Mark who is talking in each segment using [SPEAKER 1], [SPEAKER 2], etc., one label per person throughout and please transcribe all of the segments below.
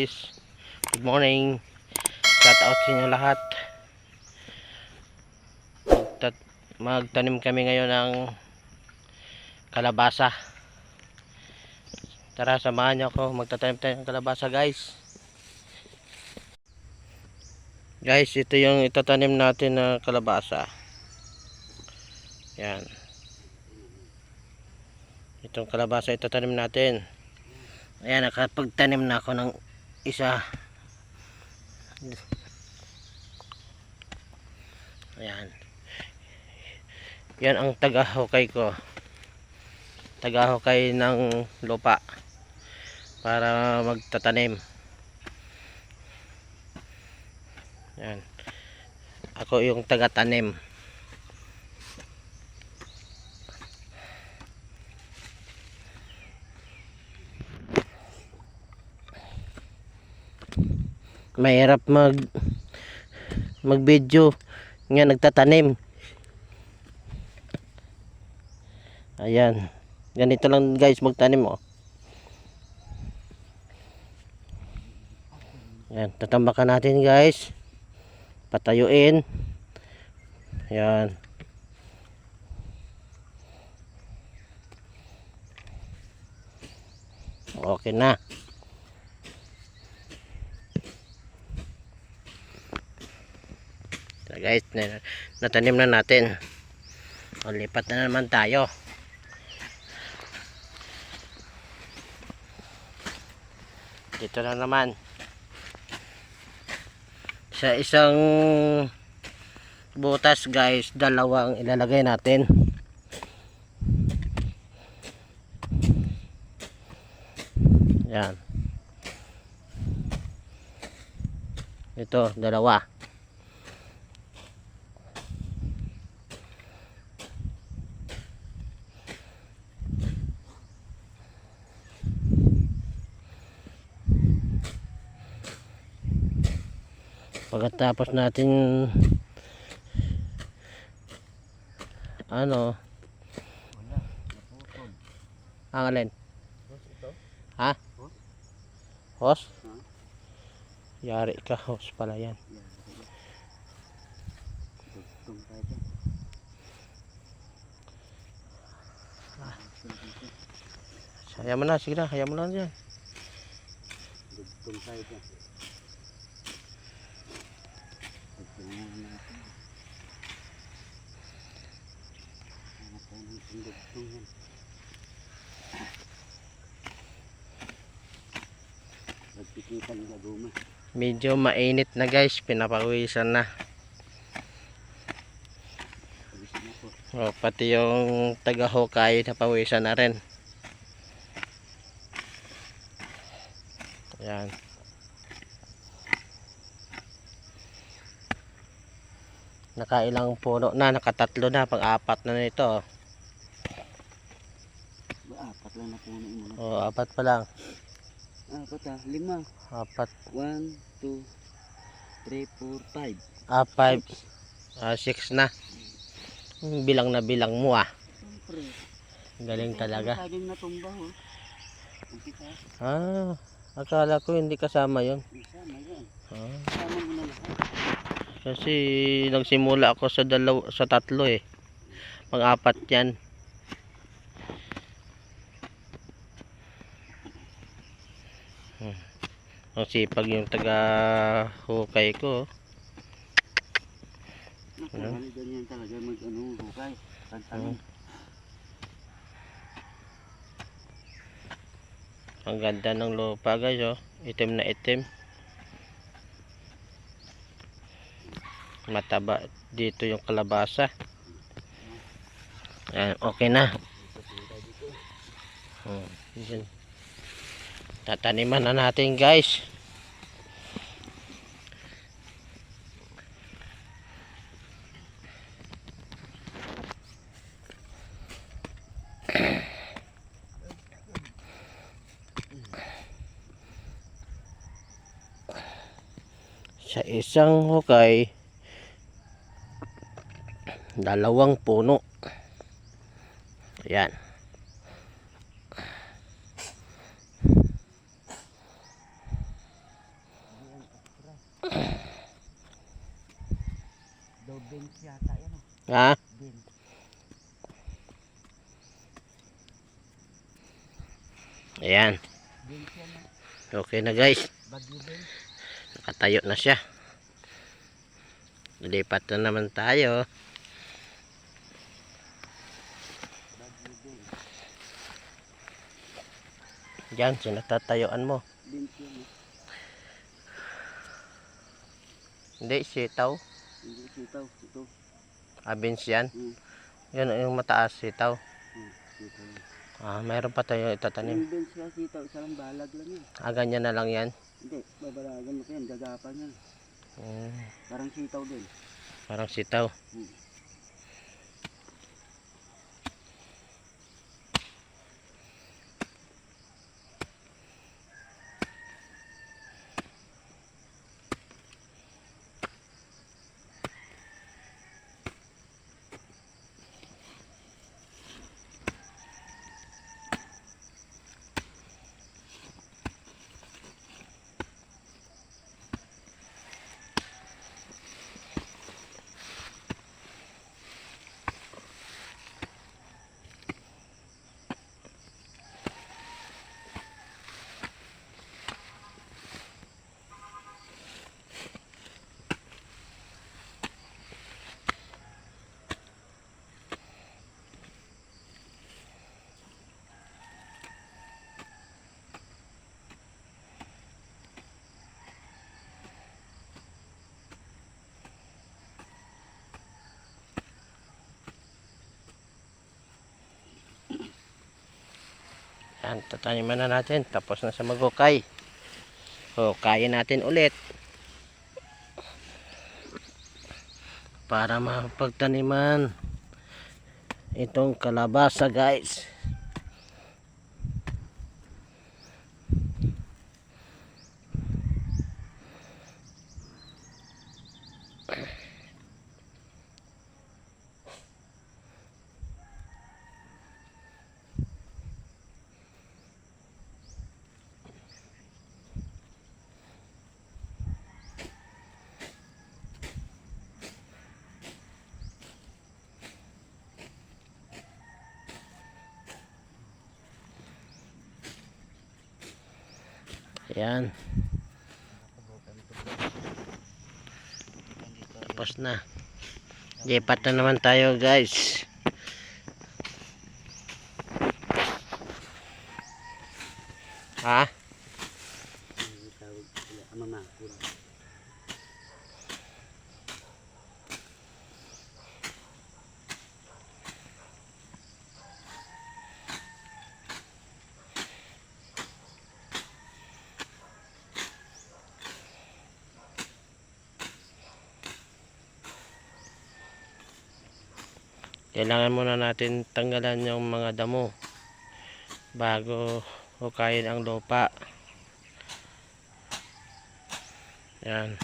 [SPEAKER 1] Guys. Good morning. Shout out sa inyo lahat. Magtat- magtanim kami ngayon ng kalabasa. Tara, samahan niyo ako. Magtatanim tayo ng kalabasa guys. Guys, ito yung itatanim natin na kalabasa. Yan. Itong kalabasa itatanim natin. Ayan, nakapagtanim na ako ng isa. Ayan. Yan ang tagahukay ko. Tagahukay ng lupa para magtatanim. Yan. Ako yung taga-tanim. Mahirap mag mag video nga nagtatanim. Ayan. Ganito lang guys magtanim oh. Ayan tatambakan natin guys. Patayuin. Ayan. Okay na guys, na- natanim na natin. O, lipat na naman tayo. Dito na naman. Sa isang butas guys, dalawa ang ilalagay natin. Yan. Ito, dalawa. Pagkatapos natin ano? Ang alin? Ha? Hos? Yari ka hos pala yan. Hayaan mo na, sige na, hayaan mo na dyan.
[SPEAKER 2] Nagpikitan nila guma.
[SPEAKER 1] Medyo mainit na guys, pinapawisan na. O, pati yung taga-hokay napawisan na rin. Ayan. Nakailang puno na, nakatatlo na, pang-apat na nito.
[SPEAKER 2] Lang na po na imo.
[SPEAKER 1] O, apat pa lang.
[SPEAKER 2] Apat ah, lima.
[SPEAKER 1] Apat,
[SPEAKER 2] One, two, three, four, five.
[SPEAKER 1] ah, five, ah, six na. Hmm, Bilang na bilang mo ah.
[SPEAKER 2] Siyempre.
[SPEAKER 1] Galing talaga.
[SPEAKER 2] Saging natumba. Ang kita.
[SPEAKER 1] Ah, akala ko hindi kasama yon.
[SPEAKER 2] Isa na yan.
[SPEAKER 1] Ah.
[SPEAKER 2] Sama mo na lahat.
[SPEAKER 1] Kasi nagsimula ako sa dalaw sa tatlo eh. Pang-apat 'yan. Ang sipag yung taga hukay ko. Ano?
[SPEAKER 2] ganyan talaga mag ano, hukay.
[SPEAKER 1] Oo. Ang ganda ng lupa guys oh. Itim na itim. Mataba dito yung kalabasa. Ayan, okay na. Yun. Tataniman na natin guys. Sa isang hukay, dalawang puno. Ayan.
[SPEAKER 2] Bench yata yan oh.
[SPEAKER 1] Ha?
[SPEAKER 2] Bench.
[SPEAKER 1] Ayan.
[SPEAKER 2] Bench yan oh.
[SPEAKER 1] Okay na guys.
[SPEAKER 2] Bagyo bench.
[SPEAKER 1] Nakatayo na siya. Lipat na naman tayo. Diyan, sinatatayuan mo.
[SPEAKER 2] Bench yan oh.
[SPEAKER 1] Hindi, sitaw.
[SPEAKER 2] Hindi sitaw. Ito.
[SPEAKER 1] Abins yan.
[SPEAKER 2] Hmm.
[SPEAKER 1] Yan yung mataas, sitaw.
[SPEAKER 2] Hmm. Sitaw.
[SPEAKER 1] Ah, mayroon pa tayo itatanim.
[SPEAKER 2] Yung bench kaya sitaw. Isa lang balag lang yan.
[SPEAKER 1] Ah, ganyan na lang yan.
[SPEAKER 2] Hindi. Babalagan mo pa yan. Gagapan yan.
[SPEAKER 1] Hmm,
[SPEAKER 2] Parang sitaw din.
[SPEAKER 1] parang sitaw.
[SPEAKER 2] Hmm.
[SPEAKER 1] Yan, tataniman na natin. Tapos na sa magukay. So, kain natin ulit. Para mapagtaniman itong kalabasa guys. Yan. Tapos na. Lipat na naman tayo guys. Ha? Kailangan muna natin tanggalan yung mga damo bago hukayin ang lupa. Yan.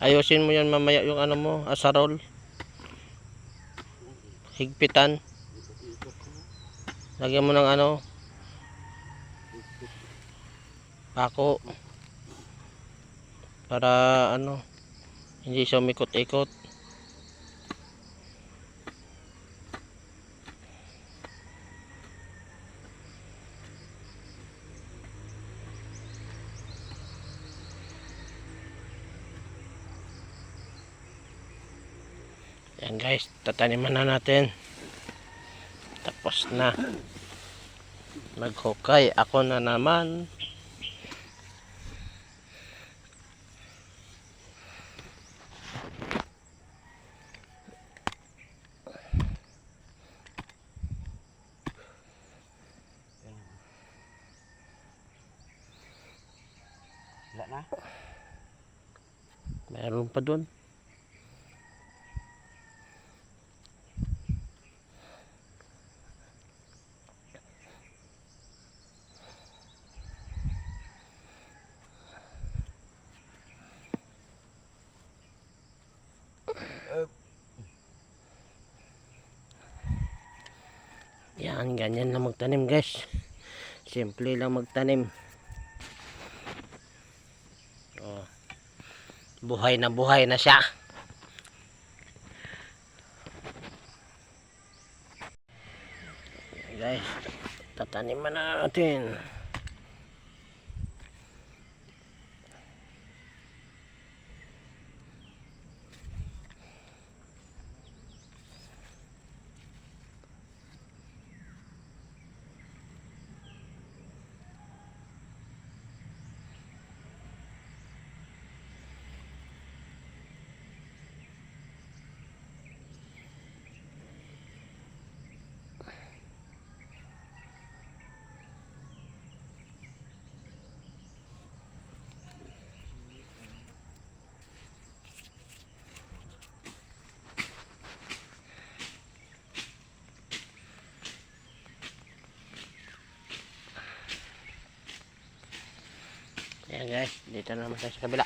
[SPEAKER 1] Ayusin mo yan mamaya yung ano mo, asarol. Higpitan. Lagyan mo ng ano, pako. Para ano, Hindi siya umikot-ikot. Yan guys, tataniman na natin. Tapos na. Naghukay ako na naman.
[SPEAKER 2] Wala na.
[SPEAKER 1] Meron pa doon. Yan, ganyan lang magtanim guys. Simple lang magtanim. Oh. Buhay na buhay na siya. Guys, tataniman na natin. Yan guys, dito na naman tayo sa kabila.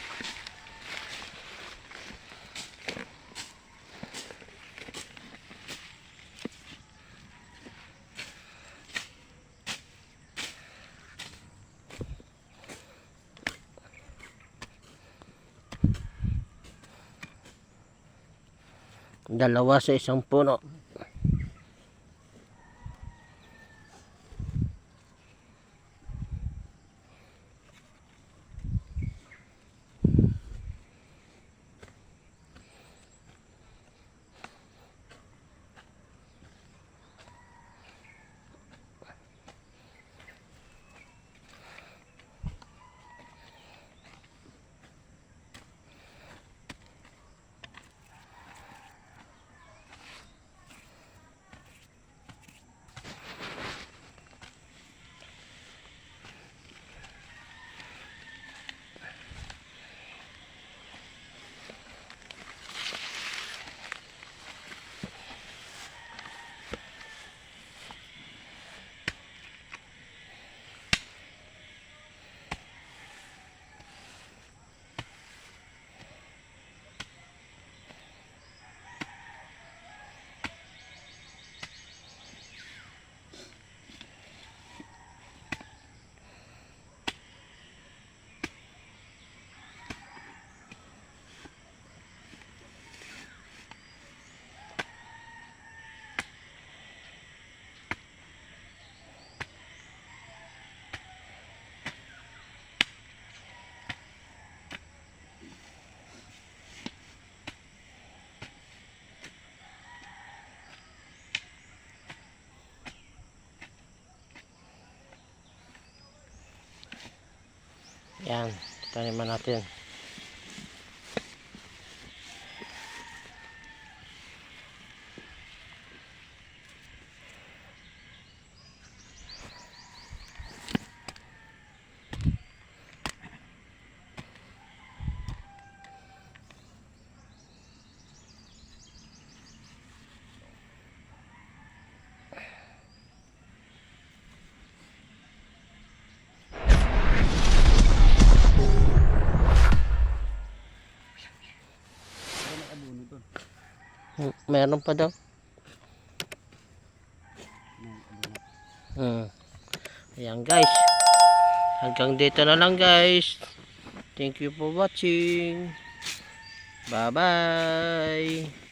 [SPEAKER 1] Dalawa sa isang puno. Yan, taniman natin.
[SPEAKER 2] Wala na abuno to.
[SPEAKER 1] Hmm, Meron pa daw. Hmm. Ayan guys. Hanggang dito na lang guys. Thank you for watching. Bye-bye!